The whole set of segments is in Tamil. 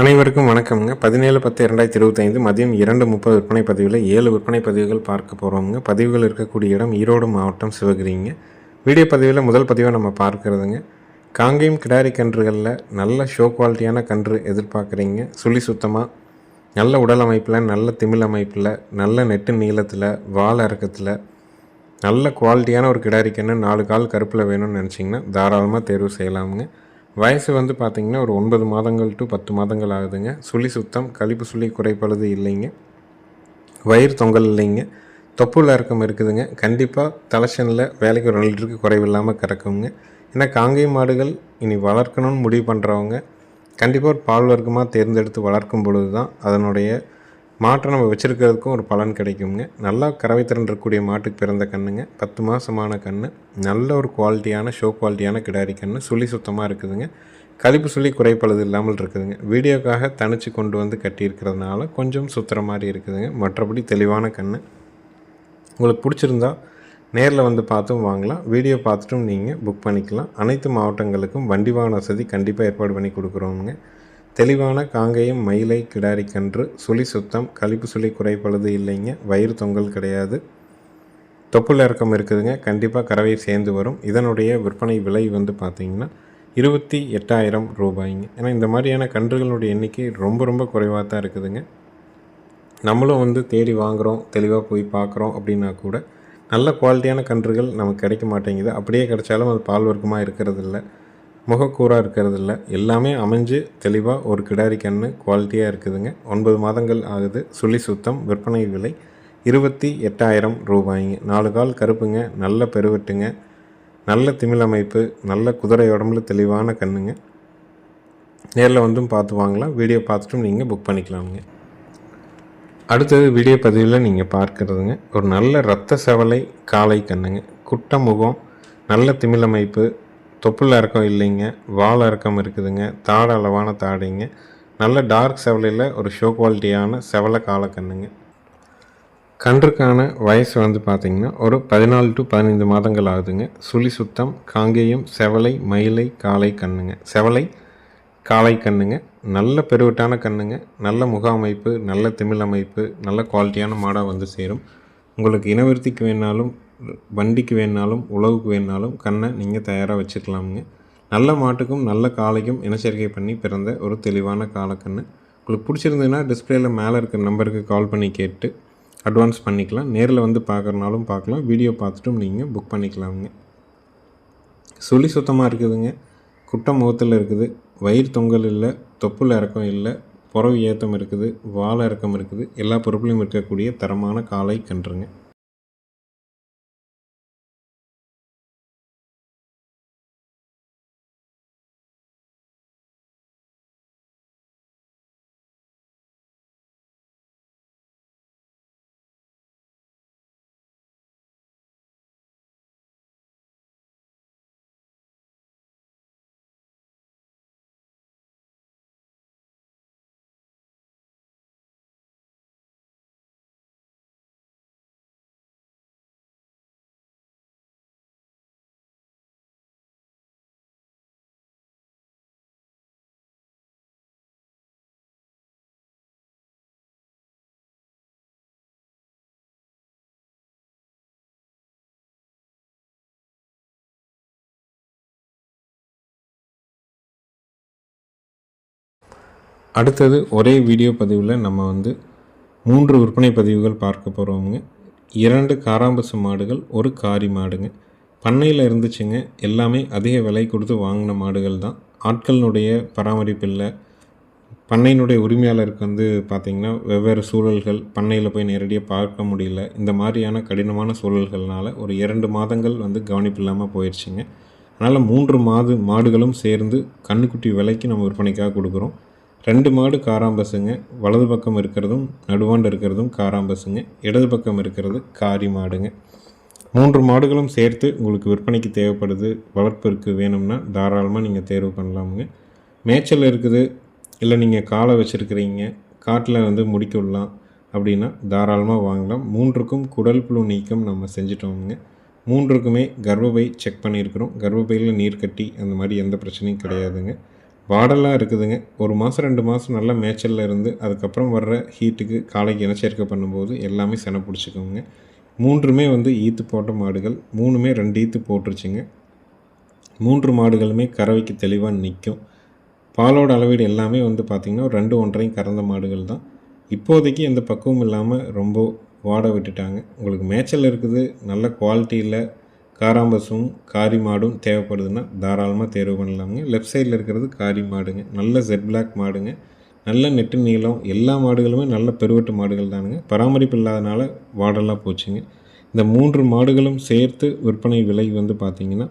அனைவருக்கும் வணக்கம்ங்க. பதினேழு பத்து இரண்டாயிரத்தி இருபத்தைந்து மதியம் இரண்டு முப்பது விற்பனை பதிவில் ஏழு விற்பனை பதிவுகள் பார்க்க போகிறோமுங்க பதிவுகள் இருக்கக்கூடிய இடம் ஈரோடு மாவட்டம் சிவகிரிங்க. வீடியோ பதிவில் முதல் பதிவை நம்ம பார்க்கறதுங்க. காங்கேயம் கிடாரி கன்றுகளில் நல்ல ஷோ குவாலிட்டியான கன்று எதிர்பார்க்குறீங்க. சுழி சுத்தமாக நல்ல உடல் அமைப்பில் நல்ல திமிழ் அமைப்பில் நல்ல நெட்டு நீளத்தில் வால் இறக்கத்தில் நல்ல குவாலிட்டியான ஒரு கிடாரி கன்று நாலு கால் கருப்பில் வேணும்னு நினச்சிங்கன்னா தாராளமாக தேர்வு செய்யலாமுங்க. வயசு வந்து பார்த்திங்கன்னா ஒரு ஒன்பது மாதங்கள் டு பத்து மாதங்கள் ஆகுதுங்க. சுழி சுத்தம் கழிப்பு சுழி குறைப்பழுது இல்லைங்க. வயிறு தொங்கல் இல்லைங்க. தொப்புள்ள இறக்கம் இருக்குதுங்க. கண்டிப்பாக தலைச்சனில் வேலைக்கு ஒரு லிட்டருக்கு குறைவில்லாமல் கறக்குங்க ஏன்னா காங்கை மாடுகள் இனி வளர்க்கணும்னு முடிவு பண்ணுறவங்க கண்டிப்பாக ஒரு பால் வர்க்கமாக தேர்ந்தெடுத்து வளர்க்கும் பொழுது தான் அதனுடைய மாட்டை நம்ம வச்சுருக்கிறதுக்கும் ஒரு பலன் கிடைக்குங்க. நல்லா கறவை திறன் இருக்கக்கூடிய மாட்டுக்கு பிறந்த கண்ணுங்க. பத்து மாதமான கன்று நல்ல ஒரு குவாலிட்டியான ஷோ குவாலிட்டியான கிடாரி கன்று சுழி சுத்தமாக இருக்குதுங்க. கழிப்பு சுழி குறைப்பளது இல்லாமல் இருக்குதுங்க. வீடியோக்காக தனிச்சு கொண்டு வந்து கட்டியிருக்கிறதுனால கொஞ்சம் சுத்துற மாதிரி இருக்குதுங்க. மற்றபடி தெளிவான கன்று உங்களுக்கு பிடிச்சிருந்தா நேரில் வந்து பார்த்தும் வாங்கலாம். வீடியோ பார்த்துட்டும் நீங்கள் புக் பண்ணிக்கலாம். அனைத்து மாவட்டங்களுக்கும் வண்டி வாகன வசதி கண்டிப்பாக ஏற்பாடு பண்ணி கொடுக்குறோங்க தெளிவான காங்கேயம் மயிலை கிடாரி கன்று சுழி சுத்தம் கழிப்பு சுழி குறைப்பழுது இல்லைங்க வயிறு தொங்கல் கிடையாது. தொப்புள் இறக்கம் இருக்குதுங்க கண்டிப்பாக கறவை சேர்ந்து வரும். இதனுடைய விற்பனை விலை வந்து பார்த்திங்கன்னா இருபத்தி எட்டாயிரம் ரூபாய்ங்க. ஏன்னா இந்த மாதிரியான கன்றுகளுடைய எண்ணிக்கை ரொம்ப ரொம்ப குறைவாக தான் இருக்குதுங்க. நம்மளும் வந்து தேடி வாங்குகிறோம் தெளிவாக போய் பார்க்குறோம் அப்படின்னா கூட நல்ல குவாலிட்டியான கன்றுகள் நமக்கு கிடைக்க மாட்டேங்குது. அப்படியே கிடைச்சாலும் அது பால் வர்க்கமாக இருக்கிறதில்ல. முகக்கூறாக இருக்கிறது இல்லை எல்லாமே அமைஞ்சு தெளிவாக ஒரு கிடாரி கன்று குவாலிட்டியாக இருக்குதுங்க. ஒன்பது மாதங்கள் ஆகுது. சுழி சுத்தம் விற்பனை விலை இருபத்தி எட்டாயிரம் ரூபாய்ங்க. நாலு கால் கருப்புங்க நல்ல பெருவெட்டுங்க. நல்ல திமிழ் அமைப்பு நல்ல குதிரை உடம்புல தெளிவான கண்ணுங்க. நேரில் வந்தும் பார்த்து வாங்கலாம். வீடியோ பார்த்துட்டும் நீங்கள் புக் பண்ணிக்கலாமுங்க. அடுத்தது வீடியோ பதிவில் நீங்கள் பார்க்குறதுங்க. ஒரு நல்ல ரத்த செவலை காலை கண்ணுங்க. குட்ட முகம் நல்ல திமிழமைப்பு தொப்புள் இறக்கம் இல்லைங்க. வால் இறக்கம் இருக்குதுங்க. தாடை அளவான தாடைங்க. நல்ல டார்க் செவலையில் ஒரு ஷோ குவாலிட்டியான செவலை காளை கன்றுக்கான வயசு வந்து பார்த்திங்கன்னா ஒரு பதினாலு டு பதினைந்து மாதங்கள் ஆகுதுங்க. சுழி சுத்தம் காங்கேயம் செவலை மயிலை காளை கண்ணுங்க. செவலை காளை கண்ணுங்க. நல்ல பெருவிட்டான கண்ணுங்க. நல்ல முக அமைப்பு நல்ல திமிழ் அமைப்பு நல்ல குவாலிட்டியான மாடாக வந்து சேரும். உங்களுக்கு இனவிருத்திக்கு வேணாலும் வண்டிக்கு வேணாலும் உழவுக்கு வேணாலும் கண்ணை நீங்கள் தயாராக வச்சுக்கலாமுங்க. நல்ல மாட்டுக்கும் நல்ல காளைக்கும் இனச்சேர்க்கை பண்ணி பிறந்த ஒரு தெளிவான காலக்கண்ணு. உங்களுக்கு பிடிச்சிருந்ததுன்னா டிஸ்பிளேயில் மேலே இருக்கிற நம்பருக்கு கால் பண்ணி கேட்டு அட்வான்ஸ் பண்ணிக்கலாம். நேரில் வந்து பார்க்குறனாலும் பார்க்கலாம் வீடியோ பார்த்துட்டும் நீங்கள் புக் பண்ணிக்கலாமுங்க. சுழி சுத்தமாக இருக்குதுங்க. குட்டை முகத்தில் இருக்குது. வயிறு தொங்கல் இல்லை தொப்புள் இறக்கம் இல்லை புறவு ஏத்தம் இருக்குது வாழை இறக்கம் இருக்குது. எல்லா பொருட்களையும் இருக்கக்கூடிய தரமான காலை கன்றுங்க. அடுத்தது ஒரே வீடியோ பதிவில் நம்ம வந்து மூன்று விற்பனை பதிவுகள் பார்க்க போகிறோமுங்க இரண்டு காராம்பசு மாடுகள் ஒரு காரி மாடுங்க. பண்ணையில் இருந்துச்சுங்க. எல்லாமே அதிக விலை கொடுத்து வாங்கின மாடுகள் தான். ஆட்களினுடைய பராமரிப்பு இல்லை. பண்ணையினுடைய உரிமையாளருக்கு வந்து பார்த்திங்கன்னா வெவ்வேறு சூழல்கள் பண்ணையில் போய் நேரடியாக பார்க்க முடியல. இந்த மாதிரியான கடினமான சூழல்கள்னால் ஒரு இரண்டு மாதங்கள் வந்து கவனிப்பு இல்லாமல் போயிடுச்சுங்க அதனால் மூன்று மாது மாடுகளும் சேர்ந்து கண்ணுக்குட்டி விலைக்கு நம்ம விற்பனைக்காக கொடுக்குறோம். ரெண்டு மாடு காராம்பசுங்க. வலது பக்கம் இருக்கிறதும் நடுவாண்டு இருக்கிறதும் காராம்பசுங்க. இடது பக்கம் இருக்கிறது காரி மாடுங்க. மூன்று மாடுகளும் சேர்த்து உங்களுக்கு விற்பனைக்கு தேவைப்படுது வளர்ப்பிற்கு வேணும்னா தாராளமாக நீங்கள் தேர்வு பண்ணலாமுங்க. மேய்ச்சல் இருக்குது இல்லை நீங்கள் காலை வச்சுருக்கிறீங்க காட்டில் வந்து முடிக்க விடலாம் அப்படின்னா தாராளமாக வாங்கலாம். மூன்றுக்கும் குடல் புழு நீக்கம் நம்ம செஞ்சிட்டோமுங்க. மூன்றுக்குமே கர்ப்பப்பை செக் பண்ணியிருக்கிறோம். கர்ப்பப்பையில் நீர் கட்டி அந்த மாதிரி எந்த பிரச்சனையும் கிடையாதுங்க. வாடெல்லாம் இருக்குதுங்க. ஒரு மாதம் ரெண்டு மாதம் நல்லா மேய்ச்சலில் இருந்து அதுக்கப்புறம் வர்ற ஹீட்டுக்கு காலைக்கு இனச்சேர்க்கை பண்ணும்போது எல்லாமே செனை பிடிச்சிக்கோங்க. மூன்றுமே வந்து ஈத்து போட்ட மாடுகள் மூணுமே ரெண்டு ஈத்து போட்டுருச்சுங்க. மூன்று மாடுகளுமே கறவைக்கு தெளிவாக நிற்கும் பாலோட அளவீடு எல்லாமே வந்து பார்த்திங்கன்னா ஒரு ரெண்டு ஒன்றையும் கறந்த மாடுகள் தான். இப்போதைக்கு எந்த பக்குவம் இல்லாமல் ரொம்ப வாட விட்டுட்டாங்க. உங்களுக்கு மேய்ச்சல் இருக்குது நல்ல குவாலிட்டியில் காராம்பசும் காரி மாடும் தேவைப்படுதுன்னா தாராளமாக தேர்வு பண்ணலாமுங்க. லெஃப்ட் சைடில் இருக்கிறது காரி மாடுங்க. நல்ல ஜெட் பிளாக் மாடுங்க. நல்ல நெட்டு நீளம் எல்லா மாடுகளுமே நல்ல பெருவெட்டு மாடுகள் தானுங்க. பராமரிப்பு இல்லாதனால வாடெல்லாம் போச்சுங்க. இந்த மூன்று மாடுகளும் சேர்த்து விற்பனை விலை வந்து பார்த்திங்கன்னா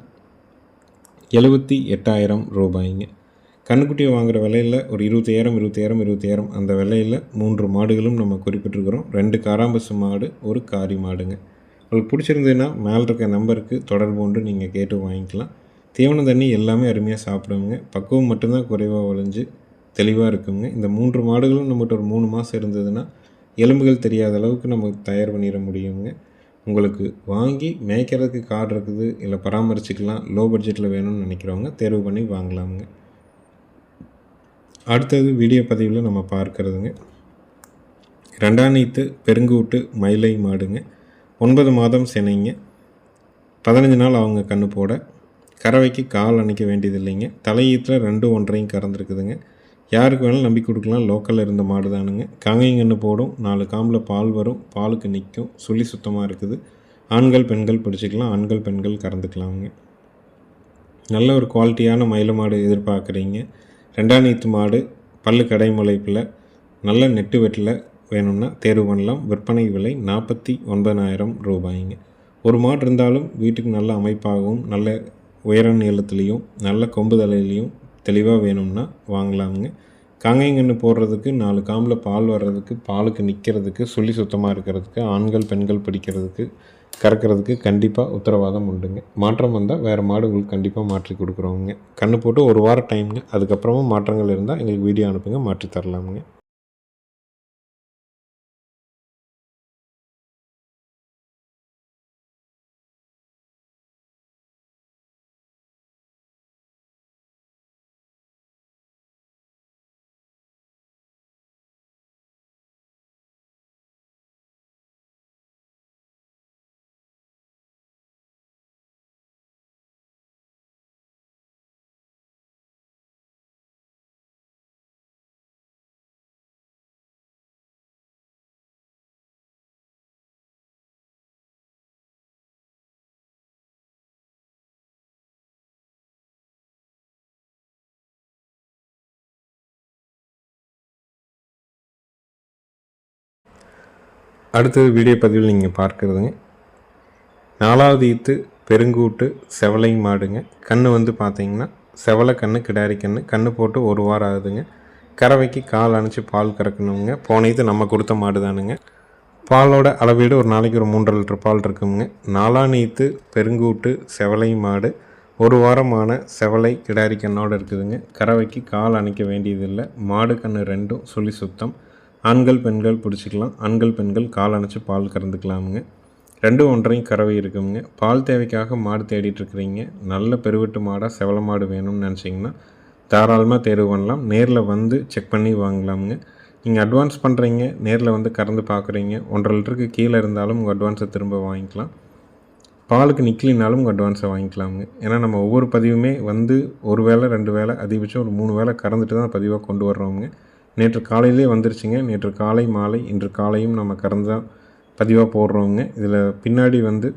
எழுபத்தி எட்டாயிரம் ரூபாய்ங்க. கண்ணுக்குட்டியை வாங்குகிற விலையில் ஒரு இருபத்தாயிரம் இருபத்தாயிரம் இருபத்தாயிரம் அந்த விலையில் மூன்று மாடுகளும் நம்ம குறிப்பிட்டிருக்கிறோம். ரெண்டு காராம்பசு மாடு ஒரு காரி மாடுங்க. உங்களுக்கு பிடிச்சிருந்ததுன்னா மேலே இருக்க நம்பருக்கு தொடர்பு கொண்டு நீங்கள் கேட்டு வாங்கிக்கலாம். தீவன தண்ணி எல்லாமே அருமையாக சாப்பிடுவோங்க. பக்குவம் மட்டும்தான் குறைவாக வளைஞ்சு தெளிவாக இருக்குங்க. இந்த மூன்று மாடுகளும் நம்மகிட்ட ஒரு மூணு மாதம் இருந்ததுன்னா எலும்புகள் தெரியாத அளவுக்கு நம்ம தயார் பண்ணிட முடியுங்க. உங்களுக்கு வாங்கி மேய்க்கிறதுக்கு காடு இருக்குது இல்லை பராமரிச்சுக்கலாம் லோ பட்ஜெட்டில் வேணும்னு நினைக்கிறவங்க தேர்வு பண்ணி வாங்கலாமுங்க. அடுத்தது வீடியோ பதிவில் நம்ம பார்க்குறதுங்க. ரெண்டாம் நீத்து பெருங்கூட்டு மயிலை மாடுங்க. ஒன்பது மாதம் செனைங்க. பதினஞ்சு நாள் அவங்க கண்ணு போட. கறவைக்கு கால் அணைக்க வேண்டியது இல்லைங்க தலையீத்தில் ரெண்டு ஒன்றையும் கறந்துருக்குதுங்க. யாருக்கு வேணாலும் நம்பி கொடுக்கலாம். லோக்கலில் இருந்த மாடு தானுங்க காங்கைங்கன்று போடும். நாலு காம்பில் பால் வரும். பாலுக்கு நிற்கும் சுழி சுத்தமாக இருக்குது. ஆண்கள் பெண்கள் பிடிச்சிக்கலாம். ஆண்கள் பெண்கள் கறந்துக்கலாமுங்க. நல்ல ஒரு குவாலிட்டியான மயில மாடு எதிர்பார்க்குறீங்க. ரெண்டாம் நீத்து மாடு. பல்லு கடை முளைப்பில் நல்ல நெட்டு வெட்டில். வேணும்னா தேர்வு பண்ணலாம். விற்பனை விலை நாற்பத்தி ஒன்பதாயிரம் ரூபாய்ங்க. ஒரு மாடு இருந்தாலும் வீட்டுக்கு நல்ல அமைப்பாகவும் நல்ல உயர நீளத்துலேயும் நல்ல கொம்பு தலையிலையும் தெளிவாக வேணும்னா வாங்கலாமுங்க. காங்கைங்கன்று போடுறதுக்கு நாலு காம்பில் பால் வர்றதுக்கு பாலுக்கு நிற்கிறதுக்கு சொல்லி சுத்தமாக இருக்கிறதுக்கு ஆண்கள் பெண்கள் பிடிக்கிறதுக்கு கறக்கிறதுக்கு கண்டிப்பாக உத்தரவாதம் உண்டுங்க. மாற்றம் வந்தால் வேறு மாடு உங்களுக்கு கண்டிப்பாக மாற்றி கொடுக்குறோங்க கண்ணு போட்டு ஒரு வாரம் டைமுங்க. அதுக்கப்புறமா மாற்றங்கள் இருந்தால் எங்களுக்கு வீடியோ அனுப்புங்க மாற்றி தரலாமுங்க. அடுத்தது வீடியோ பதிவில் நீங்கள் பார்க்குறதுங்க நாலாவது ஈத்து பெருங்கூட்டு செவலை மாடுங்க. கண் வந்து பார்த்தீங்கன்னா செவலை கன்று கிடாரி கன்று கன்று போட்டு ஒரு வாரம் ஆகுதுங்க. கறவைக்கு கால் அணைச்சி பால் கறக்கணுங்க. போன ஈத்து நம்ம கொடுத்த மாடு தானுங்க. பாலோட அளவீடு ஒரு நாளைக்கு ஒரு மூன்றரை லிட்டர் பால் இருக்குங்க. நாலாம் நீத்து பெருங்கூட்டு செவலை மாடு. ஒரு வாரமான செவலை கிடாரி கண்ணோடு இருக்குதுங்க. கறவைக்கு கால் அணைக்க வேண்டியதில்லை. மாடு கன்று ரெண்டும் சுழி சுத்தம். ஆண்கள் பெண்கள் பிடிச்சிக்கலாம். ஆண்கள் பெண்கள் கால் அணைச்சி பால் கறந்துக்கலாமுங்க. ரெண்டும் ஒன்றையும் கறவை இருக்குங்க பால் தேவைக்காக மாடு தேடிட்டுருக்குறீங்க நல்ல பெருவெட்டு மாடாக செவல மாடு வேணும்னு நினச்சிங்கன்னா தாராளமாக தேர்வு பண்ணலாம். நேரில் வந்து செக் பண்ணி வாங்கலாமுங்க. நீங்கள் அட்வான்ஸ் பண்ணுறீங்க நேரில் வந்து கறந்து பார்க்குறீங்க ஒன்றரை லிட்டருக்கு கீழே இருந்தாலும் உங்கள் அட்வான்ஸை திரும்ப வாங்கிக்கலாம். பாலுக்கு நிற்கலினாலும் உங்கள் அட்வான்ஸை வாங்கிக்கலாமுங்க. ஏன்னா நம்ம ஒவ்வொரு பதிவுமே வந்து ஒரு வேளை ரெண்டு வேளை அதிகபட்சம் ஒரு மூணு வேளை கறந்துட்டு தான் பதிவாக கொண்டு வர்றோங்க நேற்று காலையிலே வந்துருச்சுங்க. நேற்று காலை மாலை இன்று காலையும் நம்ம கறந்து பதிவாக போடுறோங்க. இதில் பின்னாடி வந்து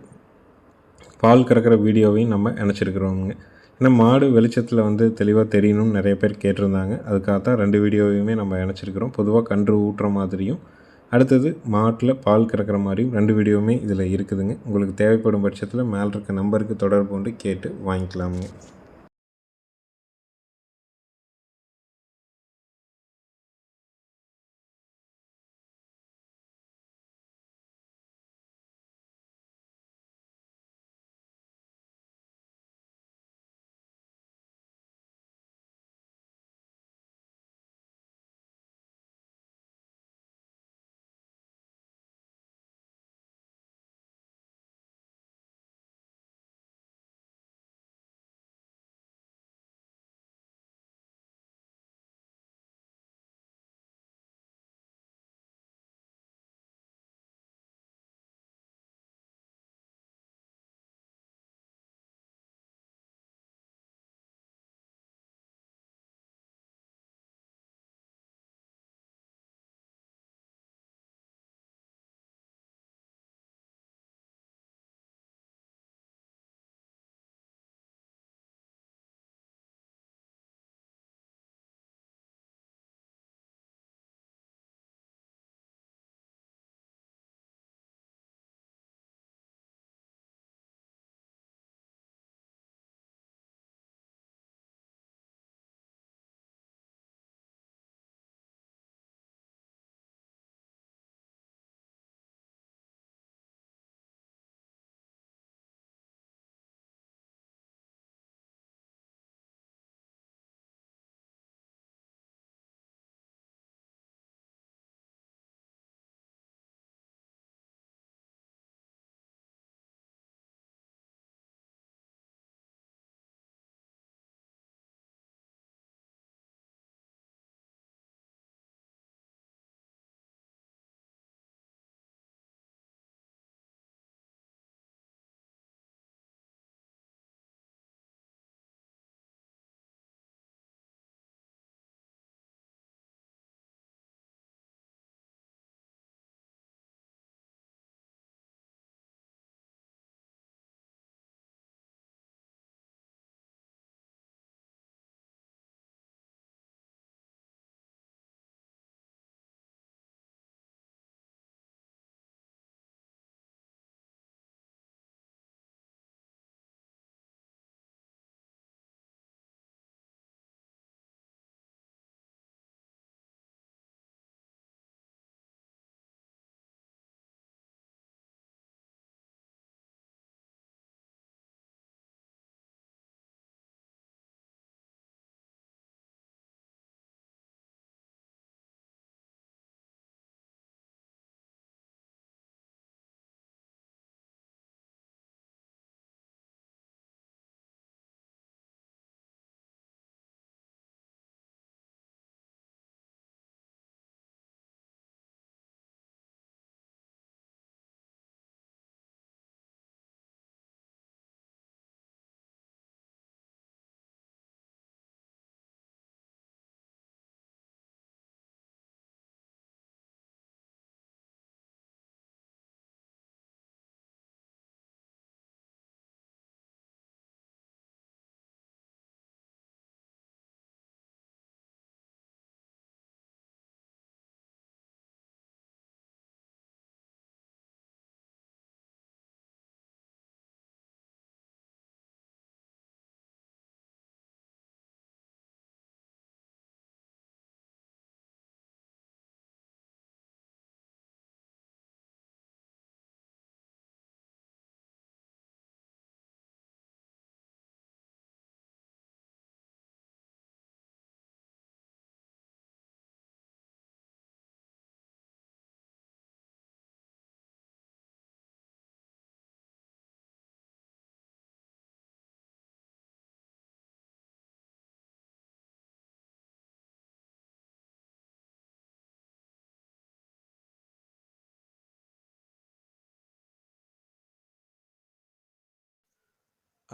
பால் கறக்கிற வீடியோவையும் நம்ம நினச்சிருக்கிறோங்க ஏன்னா மாடு வெளிச்சத்தில் வந்து தெளிவாக தெரியணும்னு நிறைய பேர் கேட்டிருந்தாங்க. அதுக்காக தான் ரெண்டு வீடியோவையுமே நம்ம இணைச்சிருக்கிறோம் பொதுவாக கன்று ஊட்டுற மாதிரியும் அடுத்தது மாட்டில் பால் கறக்கிற மாதிரியும் ரெண்டு வீடியோவுமே இதில் இருக்குதுங்க. உங்களுக்கு தேவைப்படும் பட்சத்தில் மேலே இருக்க நம்பருக்கு தொடர்பு கொண்டு கேட்டு வாங்கிக்கலாமுங்க.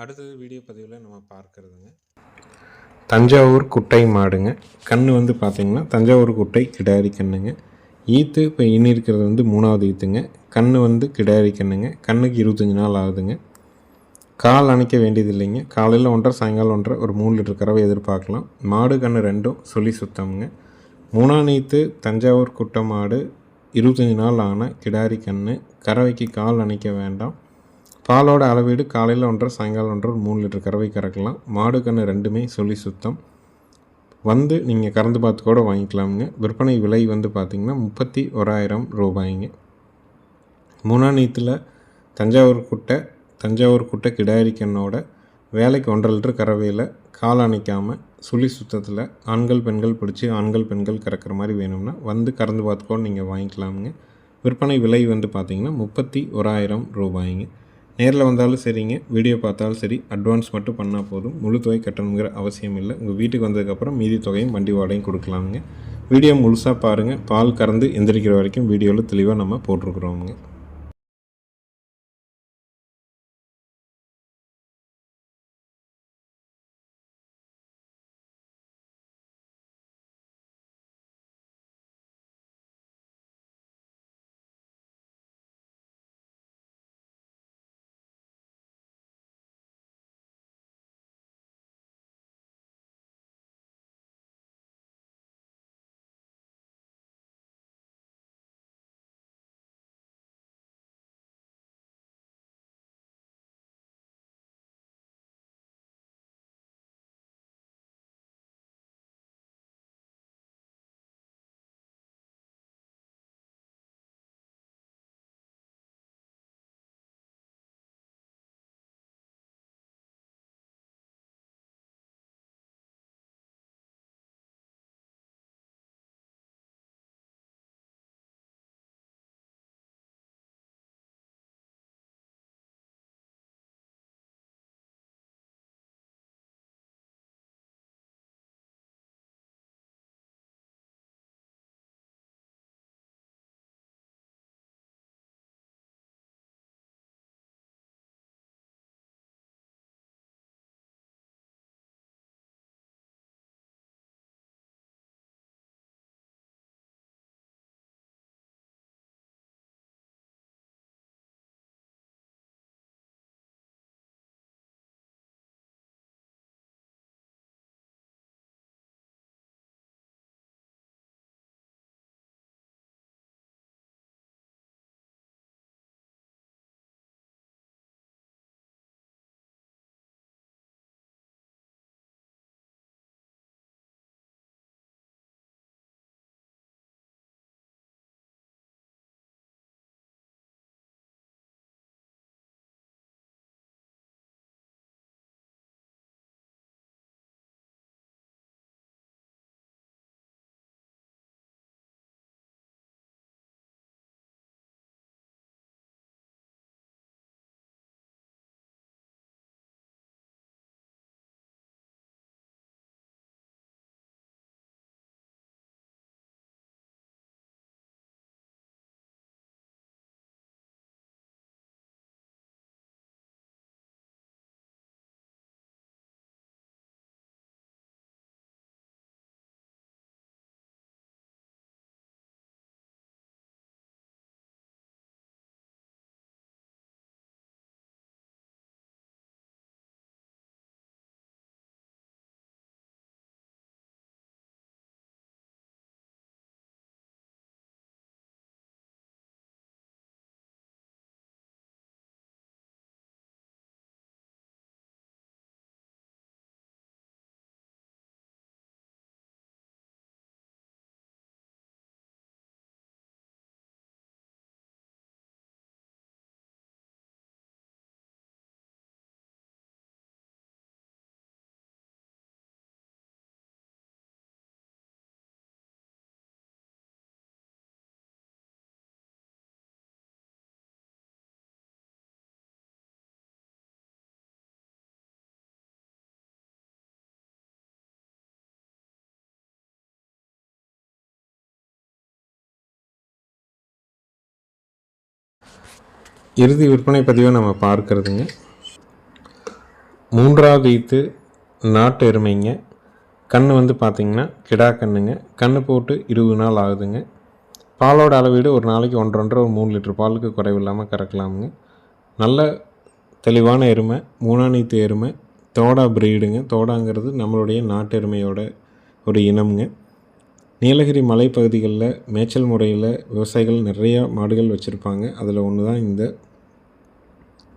அடுத்தது வீடியோ பதிவில் நம்ம பார்க்குறதுங்க. தஞ்சாவூர் குட்டை மாடுங்க. கன்று வந்து பார்த்திங்கன்னா தஞ்சாவூர் குட்டை கிடாரி கண்ணுங்க. ஈத்து இப்போ இனி இருக்கிறது வந்து மூணாவது ஈத்துங்க. கன்று வந்து கிடாரி கண்ணுங்க. கண்ணுக்கு இருபத்தஞ்சி நாள் ஆகுதுங்க. கால் அணைக்க வேண்டியது இல்லைங்க காலையில் ஒன்றரை சாயங்காலம் ஒன்றரை ஒரு மூணு லிட்டர் கறவை எதிர்பார்க்கலாம். மாடு கன்று ரெண்டும் சொல்லி சுத்தமுங்க. மூணாம் நீத்து தஞ்சாவூர் குட்டை மாடு இருபத்தஞ்சி நாள் ஆன கிடாரி கன்று கறவைக்கு கால் அணைக்க வேண்டாம். பாலோட அளவீடு காலையில் ஒன்றரை சாயங்காலம் ஒன்றரை மூணு லிட்டர் கறவை கறக்கலாம். மாடு கன்று ரெண்டுமே சொல்லி சுத்தம். வந்து நீங்கள் கறந்து பார்த்து கூட வாங்கிக்கலாமுங்க. விற்பனை விலை வந்து பார்த்திங்கன்னா முப்பத்தி ஓராயிரம் ரூபாய்ங்க மூணாநீத்தில் தஞ்சாவூர் குட்டை தஞ்சாவூர் குட்டை கிடாரி கண்ணோட வேலைக்கு ஒன்றரை லிட்டர் கறவையில் கால் அணைக்காமல் சுழி சுத்தத்தில் ஆண்கள் பெண்கள் பிடிச்சி ஆண்கள் பெண்கள் கறக்கிற மாதிரி வேணும்னா வந்து கறந்து பார்த்துக்கோ நீங்கள் வாங்கிக்கலாமுங்க. விற்பனை விலை வந்து பார்த்திங்கன்னா முப்பத்தி ஓராயிரம் ரூபாய்ங்க. நேரில் வந்தாலும் சரிங்க. வீடியோ பார்த்தாலும் சரி. அட்வான்ஸ் மட்டும் பண்ணால் போதும். முழு தொகை கட்டணுங்கிற அவசியம் இல்லை. உங்கள் வீட்டுக்கு வந்ததுக்கப்புறம் மீதி தொகையும் வண்டி வாடகையும் கொடுக்கலாமுங்க. வீடியோ முழுசாக பாருங்கள் பால் கறந்து எந்திரிக்கிற வரைக்கும் வீடியோவில் தெளிவாக நம்ம போட்டிருக்குறோமுங்க. இறுதி விற்பனை பதிவை நம்ம பார்க்குறதுங்க. மூன்றாவது ஈத்து நாட்டு எருமைங்க. கன்று வந்து பார்த்திங்கன்னா கிடா கன்றுங்க கன்று போட்டு இருபது நாள் ஆகுதுங்க. பாலோட அளவீடு ஒரு நாளைக்கு ஒன்றரை ஒரு மூணு லிட்டர் பாலுக்கு குறைவு இல்லாமல் கறக்கலாமுங்க. நல்ல தெளிவான எருமை மூணாநீத்து எருமை தோடா பிரீடுங்க தோடாங்கிறது நம்மளுடைய நாட்டு எருமையோட ஒரு இனம்ங்க. நீலகிரி மலைப்பகுதிகளில் மேய்ச்சல் முறையில் விவசாயிகள் நிறையா மாடுகள் வச்சுருப்பாங்க. அதில் ஒன்று தான் இந்த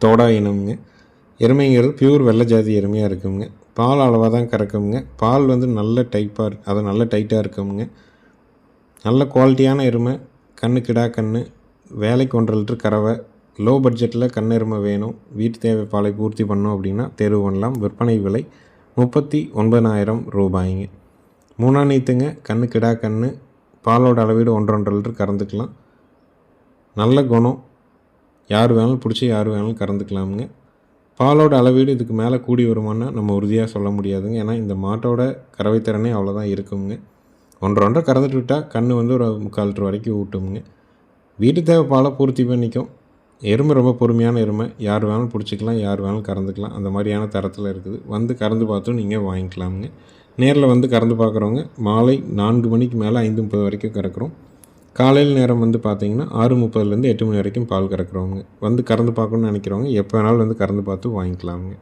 தோடா இனம்ங்க. எருமைங்கிறது பியூர் வெள்ளை ஜாதி எருமையாக இருக்குங்க. பால் அளவாக தான் கறக்குங்க. பால் வந்து நல்ல டைப்பாக இருக்கு. அது நல்ல டைட்டாக இருக்குங்க. நல்ல குவாலிட்டியான எருமை கண்ணு கிடா கன்று வேலைக்கு ஒன்றரை லிட்டர் கறவை லோ பட்ஜெட்டில் கண்ணெருமை வேணும். வீட்டு தேவை பாலை பூர்த்தி பண்ணோம் அப்படின்னா தேர்வு பண்ணலாம். விற்பனை விலை முப்பத்தி ஒன்பதாயிரம் ரூபாய்ங்க. மூணாம் நீத்துங்க கண்ணு கிடா கன்று பாலோட அளவீடு ஒன்றரை லிட்டர் கறந்துக்கலாம். நல்ல குணம். யார் வேணாலும் பிடிச்சி யார் வேணாலும் கறந்துக்கலாமுங்க. பாலோட அளவீடு இதுக்கு மேலே கூடி வருமானா நம்ம உறுதியாக சொல்ல முடியாதுங்க. ஏன்னா இந்த மாட்டோட கறவைத்திறனே அவ்வளோதான் இருக்குங்க. ஒன்றரை ஒன்றரை கறந்துட்டு விட்டால் கண் வந்து ஒரு முக்கால் லிட்டர் வரைக்கும் ஊட்டுங்க வீட்டு தேவை பாலை பூர்த்தி பண்ணிக்கும். எருமை ரொம்ப பொறுமையான எருமை. யார் வேணாலும் பிடிச்சிக்கலாம் யார் வேணாலும் கறந்துக்கலாம். அந்த மாதிரியான தரத்தில் இருக்குது. வந்து கறந்து பார்த்தும் நீங்கள் வாங்கிக்கலாமுங்க. நேரில் வந்து கறந்து பார்க்குறவங்க மாலை நான்கு மணிக்கு மேலே ஐந்து முப்பது வரைக்கும் கறக்குறோம். காலையில் நேரம் வந்து பார்த்தீங்கன்னா ஆறு முப்பதுலேருந்து எட்டு மணி வரைக்கும் பால் கறக்குறவங்க. வந்து கறந்து பார்க்கணுன்னு நினைக்கிறவங்க எப்போ வேணாலும் வந்து கறந்து பார்த்து வாங்கிக்கலாமுங்க.